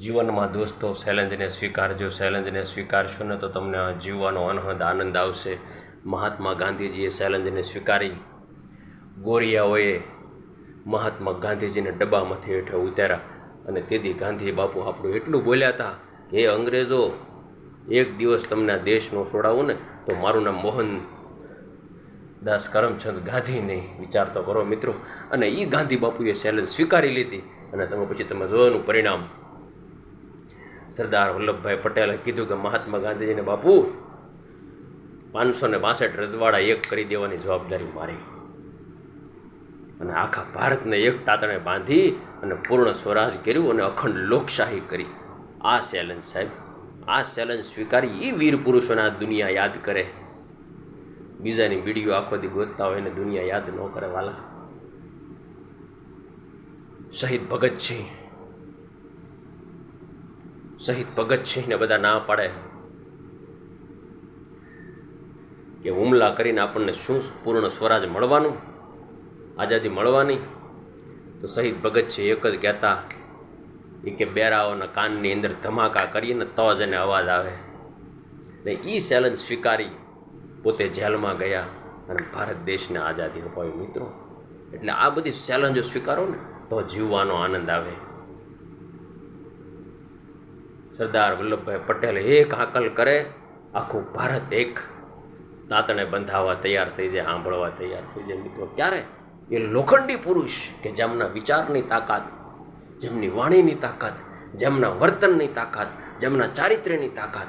જીવનમાં દોસ્તો ચેલેન્જને સ્વીકારજો, ચેલેન્જને સ્વીકારશો ને તો તમને જીવવાનો અનહદ આનંદ આવશે. મહાત્મા ગાંધીજીએ ચેલેન્જને સ્વીકારી. ગોરિયાઓએ મહાત્મા ગાંધીજીને ડબ્બામાંથી હેઠળ ઉતાર્યા અને તેથી ગાંધી બાપુ આપણું એટલું બોલ્યા હતા કે અંગ્રેજો, એક દિવસ તમને આ દેશનો ન ને તો મારું નામ મોહન દાસ કરમચંદ ગાંધી નહીં વિચાર કરો મિત્રો. અને એ ગાંધી બાપુએ ચેલેન્જ સ્વીકારી લીધી અને તમે પછી તમે જોવાનું પરિણામ સરદાર વલ્લભભાઈ પટેલે કીધું કે મહાત્મા ગાંધીજીને, બાપુ પાંચસો ને બાસઠ રજવાડા એક કરી દેવાની જવાબદારી મારી. અને આખા ભારતને એક તાતણે બાંધી અને પૂર્ણ સ્વરાજ કર્યું અને અખંડ લોકશાહી કરી. આ ચેલેન્જ સાહેબ, આ ચેલેન્જ સ્વીકારી એ વીર પુરુષોના દુનિયા યાદ કરે. બીજાની વીડિયો આખો દી ગોતતા હોય એને દુનિયા યાદ ન કરે વાલા. શહીદ ભગતસિંહ શહીદ ભગતસિંહને બધા ના પાડે કે હુમલા કરીને આપણને શું પૂર્ણ સ્વરાજ મળવાનું? આઝાદી મળવાની? તો શહીદ ભગતસિંહ એક જ કહેતા એ કે બેરાઓના કાનની અંદર ધમાકા કરીને તો જ એને અવાજ આવે. ને એ ચેલેન્જ સ્વીકારી પોતે જેલમાં ગયા અને ભારત દેશને આઝાદી અપાવી, મિત્રો. એટલે આ બધી ચેલેન્જો સ્વીકારો ને તો જીવવાનો આનંદ આવે. સરદાર વલ્લભભાઈ પટેલ એક હાકલ કરે, આખું ભારત એક. દાંતણે બંધાવવા તૈયાર થઈ જાય, સાંભળવા તૈયાર થઈ જાય. મિત્રો, ક્યારે? એ લોખંડી પુરુષ કે જેમના વિચારની તાકાત, જેમની વાણીની તાકાત, જેમના વર્તનની તાકાત, જેમના ચારિત્ર્યની તાકાત.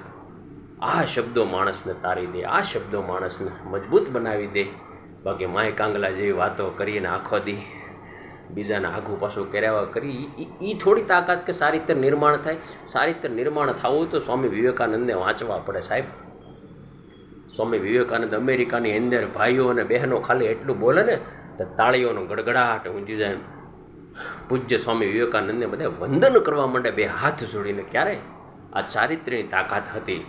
આ શબ્દો માણસને તારી દે, આ શબ્દો માણસને મજબૂત બનાવી દે. બાકી માય કાંગલા જેવી વાતો કરીને આખો દી બીજાના આઘું પાછું કર્યા કરી એ થોડી તાકાત કે સારી રીતે નિર્માણ થાય. સારી રીતે નિર્માણ થવું તો સ્વામી વિવેકાનંદને વાંચવા પડે સાહેબ. સ્વામી વિવેકાનંદ અમેરિકાની અંદર ભાઈઓ અને બહેનો ખાલી એટલું બોલે ને, તો તાળીઓનો ગડગડાટ ઊંચી જાય. પૂજ્ય સ્વામી વિવેકાનંદને બધા વંદન કરવા માંડે બે હાથ જોડીને ક્યારે? આ ચારિત્ર્યની તાકાત હતી.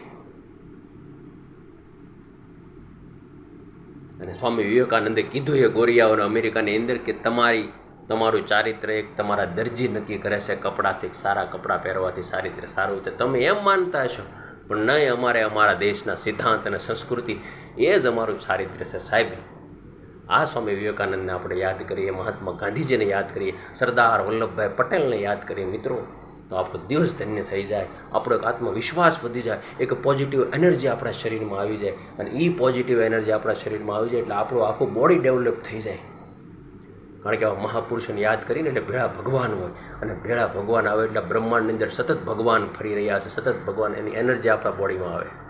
અને સ્વામી વિવેકાનંદે કીધું એ ગોરિયાઓને અમેરિકાની અંદર કે તમારી તમારું ચારિત્ર એક તમારા દરજી નક્કી કરે છે, કપડાથી સારા કપડાં પહેરવાથી રીતે સારું છે તમે એમ માનતા હશો, પણ નહીં, અમારે અમારા દેશના સિદ્ધાંત અને સંસ્કૃતિ એ જ અમારું ચારિત્ર છે સાહેબ. આ સ્વામી વિવેકાનંદને આપણે યાદ કરીએ, મહાત્મા ગાંધીજીને યાદ કરીએ, સરદાર વલ્લભભાઈ પટેલને યાદ કરીએ મિત્રો. તો આપણો દિવસ ધન્ય થઈ જાય, આપણો એક આત્મવિશ્વાસ વધી જાય, એક પોઝિટિવ એનર્જી આપણા શરીરમાં આવી જાય. અને એ પોઝિટિવ એનર્જી આપણા શરીરમાં આવી જાય એટલે આપણું આખું બોડી ડેવલપ થઈ જાય. કારણ કે આવા મહાપુરુષોને યાદ કરીને એટલે ભેળા ભગવાન હોય. અને ભેળા ભગવાન આવે એટલે બ્રહ્માંડની અંદર સતત ભગવાન ફરી રહ્યા છે, સતત ભગવાન એની એનર્જી આપણા બોડીમાં આવે.